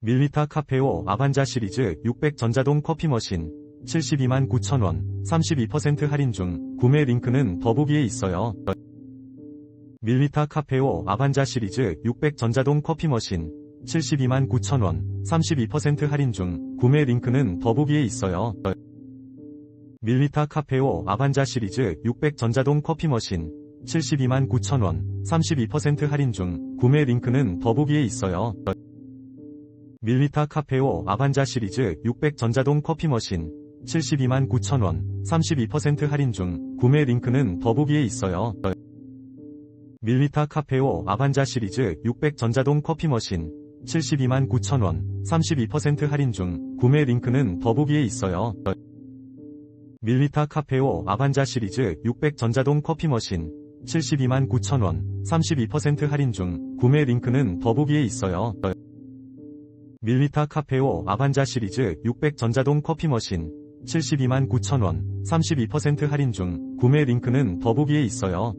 밀리타 카페오 아반자 시리즈 600 전자동 커피 머신 72만 9천원 32% 할인 중 구매 링크는 더보기에 있어요. 밀리타 카페오 아반자 시리즈 600 전자동 커피 머신 72만 9천원 32% 할인 중 구매 링크는 더보기에 있어요. 밀리타 카페오 아반자 시리즈 600 전자동 커피 머신 72만 9천원 32% 할인 중 구매 링크는 더보기에 있어요. 밀리타 카페오 아반자 시리즈 600 전자동 커피 머신 72만 9천원 32% 할인 중 구매 링크는 더보기에 있어요. 밀리타 카페오 아반자 시리즈 600 전자동 커피 머신 72만 9천원 32% 할인 중 구매 링크는 더보기에 있어요. 밀리타 카페오 아반자 시리즈 600 전자동 커피 머신 72만 9천원 32% 할인 중 구매 링크는 더보기에 있어요. 밀리타 카페오 아반자 시리즈 600 전자동 커피 머신 72만 9천원 32% 할인 중 구매 링크는 더보기에 있어요.